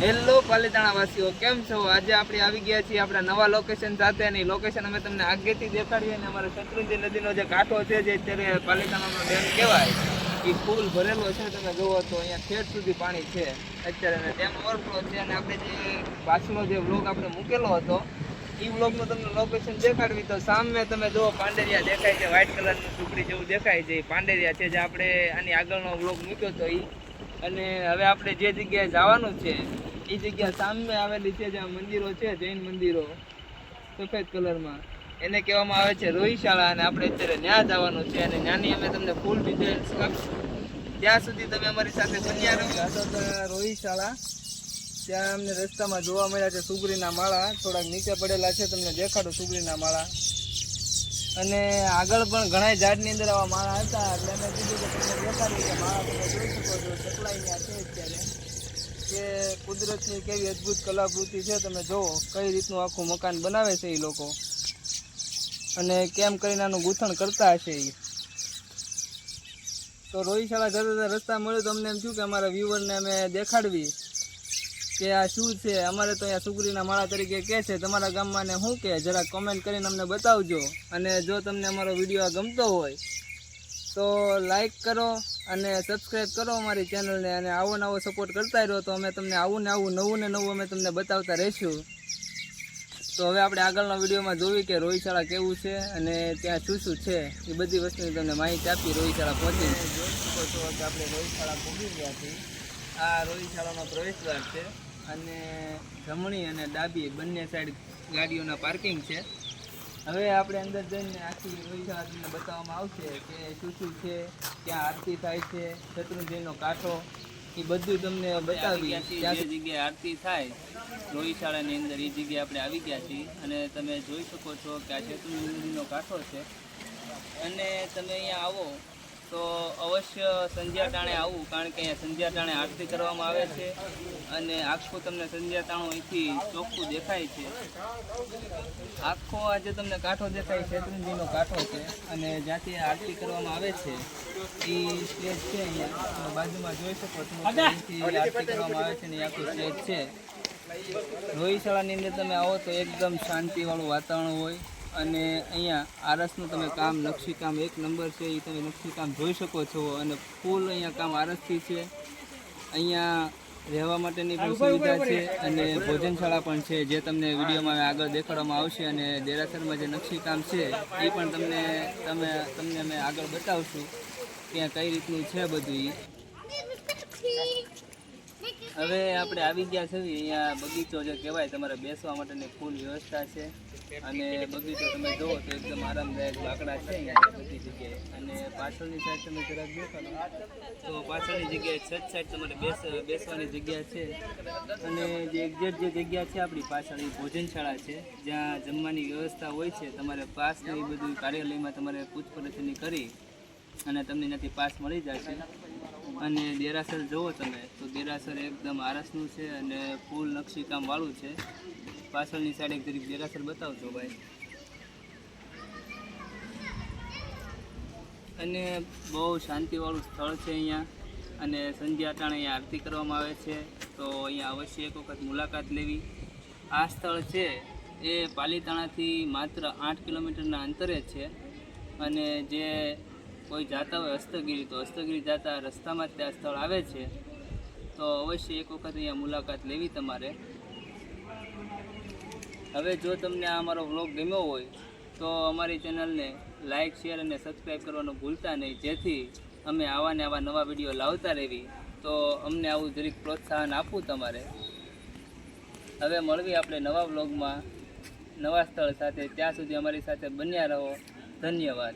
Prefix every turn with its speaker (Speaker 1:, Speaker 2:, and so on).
Speaker 1: Hello Palitana વાસીઓ કેમ છો? આજે આપણે આવી ગયા છીએ આપણા નવા લોકેશન સાથે અને લોકેશન અમે તમને આગેથી દેખાડીએ અને અમારા શત્રુંજી નદીનો જે કાંઠો છે જે અત્યારે પાલીતાણાનો ડેમ કહેવાય, એ ફૂલ ભરેલો છે. તમે જુઓ તો અહીંયા ઠેઠ સુધી પાણી છે. અત્યારે અને ડેમ ઓવરફ્લો છે અને આપણે જે પાછળનો જે વ્લોગ આપણે મૂકેલો હતો, એ વ્લોગનું તમને લોકેશન દેખાડવી તો સામે તમે જુઓ પાંડેરિયા દેખાય છે વ્હાઇટ કલરનું ટુકડી જેવું દેખાય છે. એ પાંડેરિયા છે જે આપણે આની આગળનો વ્લોગ મૂક્યો હતો એ અને હવે આપણે જે જગ્યાએ જવાનું છે, એ જગ્યા સામે આવેલી છે જ્યાં મંદિરો છે, જૈન મંદિરો, સફેદ કલરમાં. એને કહેવામાં આવે છે રોહિશાળા અને આપણે અત્યારે ત્યાં જવાનું છે અને ત્યાંની અમે તમને ફૂલ ડિટેલ્સ ત્યાં સુધી તમે અમારી સાથે બન્યા રહો. રોહિશાળા. ત્યાં અમને રસ્તામાં જોવા મળ્યા છે સુગરીના માળા. થોડાક નીચે પડેલા છે. તમને દેખાડો સુગરીના માળા. અને આગળ પણ ઘણા ઝાડની અંદર આવા માળા હતા, એટલે અમે કીધું કે તમને દેખાડી કે માળા તમે જોઈ શકો છો ત્યાં છે અત્યારે. કે કુદરતની કેવી અદ્ભુત કલાકૃતિ છે, તમે જુઓ કઈ રીતનું આખું મકાન બનાવે છે એ લોકો. અને કેમ કરીને આનું ગૂંથણ કરતા હશે એ તો રોહિશાળા જતા જતા રસ્તા મળ્યો તો અમને એમ થયું કે અમારા વ્યુવરને અમે દેખાડવી. કે આ શું છે? અમારે તો અહીંયા સુગરીના માળા તરીકે કહે છે. તમારા ગામમાં ને શું કે? જરા કોમેન્ટ કરીને અમને બતાવજો. અને જો તમને અમારો વીડિયો ગમતો હોય, તો લાઈક કરો અને સબસ્ક્રાઈબ કરો અમારી ચેનલને અને આવો નવો સપોર્ટ કરતા રહો તો અમે તમને આવું ને આવું નવું ને નવું અમે તમને બતાવતા રહીશું. તો હવે આપણે આગળના વિડીયોમાં જોવી કે રોહિશાળા કેવું છે અને ત્યાં શું શું છે. એ બધી વસ્તુની તમને માહિતી આપી રોહિશાળા પહોંચી જોઈ શકો છો કે આપણે રોહિશાળા પહોંચી ગયા છીએ. આ રોહિશાળાનો પ્રવેશદ્વાર છે. અને જમણી અને ડાબી બંને સાઈડ ગાડીઓના પાર્કિંગ છે. હવે આપણે અંદર જઈને આખી રોહિશાળા બતાવવામાં આવશે કે શું શું છે ક્યાં આરતી થાય છે શત્રુંજયનો કાંઠો એ બધું તમને બતાવી ત્યાં જે જગ્યાએ આરતી થાય રોહિશાળાની અંદર એ જગ્યાએ આપણે આવી ગયા છીએ. અને તમે જોઈ શકો છો કે આ શત્રુંજયનો કાંઠો છે. અને તમે અહીંયા આવો તો અવશ્ય સંધ્યા ટાણે આવવું કારણ કે સંધ્યા ટાણે આરતી કરવામાં આવે છે અને આખું તમને સંધ્યા ટાણું અહીંથી ચોખ્ખું દેખાય છે. આખો આજે તમને કાંઠો દેખાય, શેત્રુંજીનો કાંઠો છે અને જ્યાંથી આરતી કરવામાં આવે છે એ સ્ટેજ છે અહીંયા. બાજુમાં જોઈ શકો છો આરતી કરવામાં આવે છે ને આખું સ્ટેજ છે. રોહિશાળાની અંદર તમે આવો તો એકદમ શાંતિવાળું વાતાવરણ હોય. અને અહીંયા આરસનું તમે કામ નકશીકામ એક નંબર છે એ તમે નકશીકામ જોઈ શકો છો અને ફૂલ અહીંયા કામ આરસથી છે અહીંયા રહેવા માટેની પણ સુવિધા છે અને ભોજનશાળા પણ છે, જે તમને વિડીયોમાં આગળ દેખાડવામાં આવશે અને દેરાસરમાં જે નકશીકામ છે એ પણ તમને, તમે, તમને અમે આગળ બતાવશું ત્યાં કઈ રીતનું છે બધું ઈ. હવે આપણે આવી ગયા છે અહીંયા બગીચો જે કહેવાય, તમારે બેસવા માટેની ફૂલ વ્યવસ્થા છે. અને બગીચો તમે જુઓ તો એકદમ આરામદાયક લાકડા છે અહીંયા બધી જગ્યાએ. અને પાછળની સાઈડ તમે જરાક દેખાડો તો પાછળની જગ્યાએ છત સાઈડ તમારે બેસ, બેસવાની જગ્યા છે. અને જે એક્ઝેક્ટ જે જગ્યા છે આપણી પાછળ, એ ભોજનશાળા છે. જ્યાં જમવાની વ્યવસ્થા હોય છે. તમારે પાસ ને એ બધું કાર્યાલયમાં તમારે પૂછપરછની કરી અને તમને ત્યાંથી પાસ મળી જશે. અને દેરાસર જુઓ તમે, તો દેરાસર એકદમ આરસનું છે અને ફૂલ નકશીકામ વાળું છે. પાછળની સાઈડ એક જરીક દેરાસર બતાવજો ભાઈ. અને બહુ શાંતિવાળું સ્થળ છે અહીંયા. અને સંધ્યા ટાણે અહીંયા આરતી કરવામાં આવે છે, તો અહીંયા અવશ્ય એક વખત મુલાકાત લેવી. આ સ્થળ છે, એ પાલીતાણાથી માત્ર આઠ કિલોમીટરના અંતરે છે. અને જે કોઈ જાતા હોય હસ્તગીરી, તો હસ્તગીરી જાતા રસ્તામાં જ ત્યાં સ્થળ આવે છે. તો અવશ્ય એક વખત અહીંયા મુલાકાત લેવી તમારે. હવે જો તમને આ અમારો વ્લોગ ગમ્યો હોય, તો અમારી ચેનલને લાઇક શેર અને સબસ્ક્રાઈબ કરવાનું ભૂલતા નહીં. જેથી અમે આવા ને આવા નવા વીડિયો લાવતા રહેવી તો અમને આવું જરીક પ્રોત્સાહન આપવું તમારે. હવે મળવી આપણે નવા વ્લોગમાં. નવા સ્થળ સાથે. ત્યાં સુધી અમારી સાથે બન્યા રહો. ધન્યવાદ.